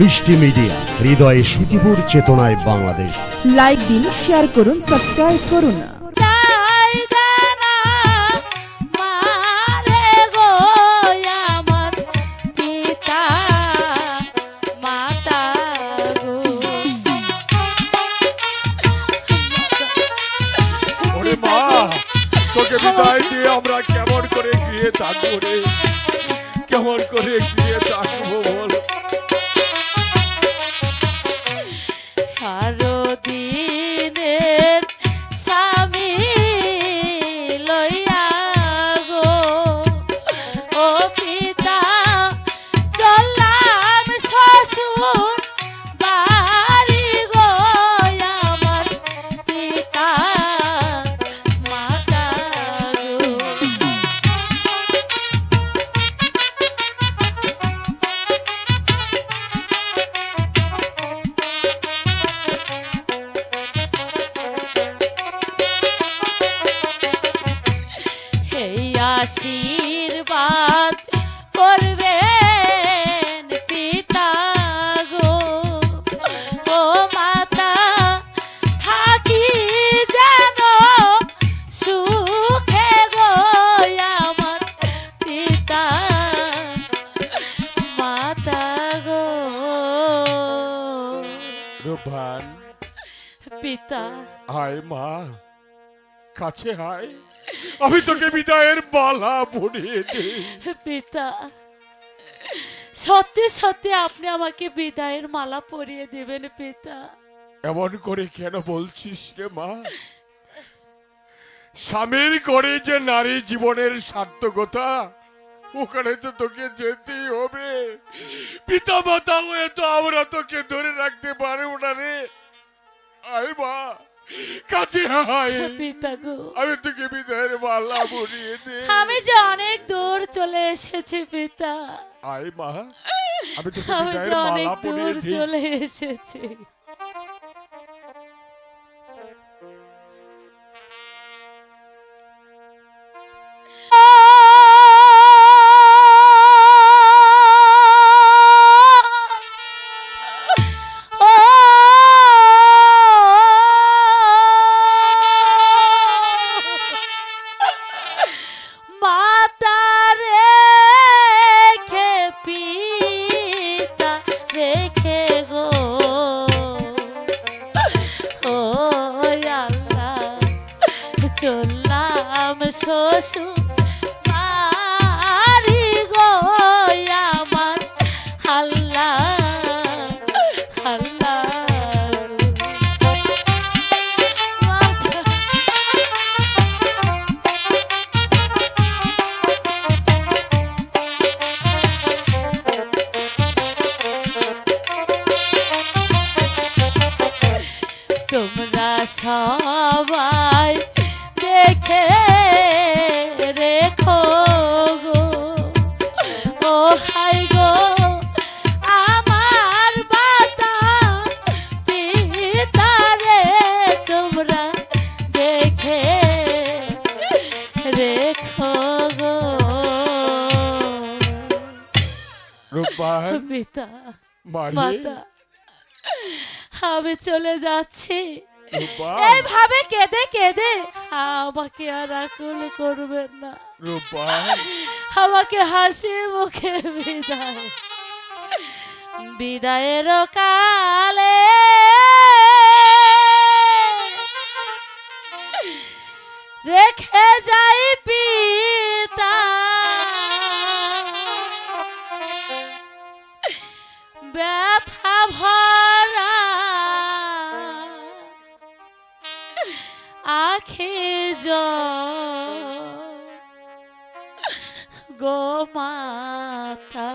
মিষ্টি মিডিয়া হৃদয়ে সুখীপুর চেতনায় বাংলাদেশ। লাইক দিন শেয়ার করুন সাবস্ক্রাইব করুন। তাই দানা মারে গো আমার পিতা মাতা গো। ওরে মা তোকে বিদায় দিয়ে আমরা কেমন করে গিয়ে থাকব রে? কেমন করে গিয়ে থাকব বল? গো। রূপান পিতা। আয় মা কাছে আয় আমি তোকে বিদায়ের মালা পরিয়ে দিই। পিতা সত্যি সত্যি আপনি আমাকে বিদায়ের মালা পরিয়ে দেবেন পিতা। এমন করে কেন বলছিস রে মা? স্বামীর করে যে নারী জীবনের সার্থকতা ওখানে তো তোকে যেতেই হবে। পিতা মাতা হয়ে তো আমরা তোকে ধরে রাখতে পারব না রে। আয় মা। কাছে হয় পিতা গো। আমি তোকে বিদায়ের মালা পরিয়ে দে। আমি যে অনেক দূর চলে এসেছি পিতা। আয় মা। আমি তোকে বিদায়ের মালা পরিয়ে চলে এসেছি। চললাম শ্বশুর রূপান পিতা মাতা আমি চলে যাচ্ছি। এইভাবে কেঁদে কেঁদে আমাকে আর আকুল করবেন না। আমাকে হাসি মুখে বিদায়। বিদায়ের কালে রেখে যাই। ব্যথা ভরা। আখে জ গো মাতা।